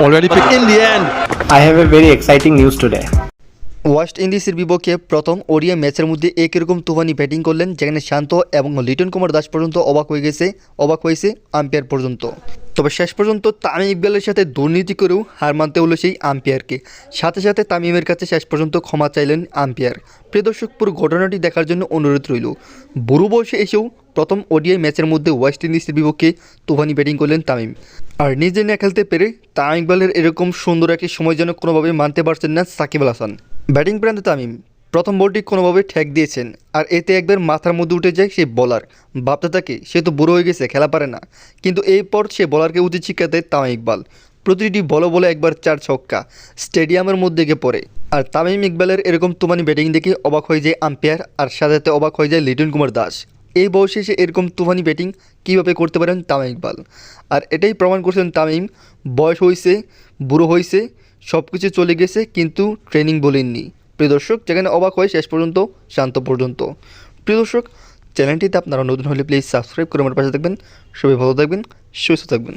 already picked. In the end. I have a very exciting news today. West ইন্ডিজের বিপক্ষে প্রথম ওডিয়া ম্যাচের মধ্যে একই রকম তুফানি ব্যাটিং করলেন যেখানে শান্ত এবং লিটন কুমার দাস পর্যন্ত অবাক হয়ে গেছে অবাক হয়েছে আম্পায়ার পর্যন্ত। তবে শেষ পর্যন্ত তামিম ইকবালের সাথে দুর্নীতি করেও হার মানতে হলো সেই আম্পায়ারকে। সাথে সাথে তামিমের কাছে শেষ পর্যন্ত ক্ষমা চাইলেন আম্পায়ার। প্রিয় দর্শক পুরো ঘটনাটি দেখার জন্য অনুরোধ রইল। বুড়ো বয়সে এসেও প্রথম ওডিআই ম্যাচের মধ্যে ওয়েস্ট ইন্ডিজের বিপক্ষে তুফানি ব্যাটিং করলেন তামিম। আর নিজে না খেলতে পেরে তামিম ইকবালের এরকম সুন্দর একটি সময় যেন কোনোভাবে মানতে পারছেন না সাকিব আল হাসান। ব্যাটিং প্রান্তে তামিম, প্রথম বলটি কোনোভাবে ঠেক দিয়েছেন, আর এতে একবার মাথার মধ্যে উঠে যায় সেই বলার ভাবতে থাকে, সে তো বুড়ো হয়ে গেছে, খেলা পারে না। কিন্তু এরপর সে বলারকে উচিত শিক্ষা দেয় তামিম ইকবাল। প্রতিটি বলো বলে একবার চার ছক্কা, স্টেডিয়ামের মধ্যে গিয়ে পড়ে। আর তামিম ইকবালের এরকম তুমানি ব্যাটিং দেখে অবাক হয়ে যায় আম্পায়ার, আর সাথে সাথে অবাক হয়ে যায় লিটন কুমার দাস। এই বয়সে এসে এরকম তুফানি ব্যাটিং কীভাবে করতে পারেন তামিম ইকবাল? আর এটাই প্রমাণ করছেন তামিম, বয়স হয়েছে, বুড়ো হয়েছে সব কিছু চলে গেছে, কিন্তু ট্রেনিং বলেননি। প্রিয় দর্শক, যেখানে অবাক হয়, শেষ পর্যন্ত, শান্ত পর্যন্ত। প্রিয় দর্শক চ্যানেলটিতে আপনারা নতুন হলে প্লিজ সাবস্ক্রাইব করে আমার পাশে থাকবেন। সবাই ভালো থাকবেন, সুস্থ থাকবেন।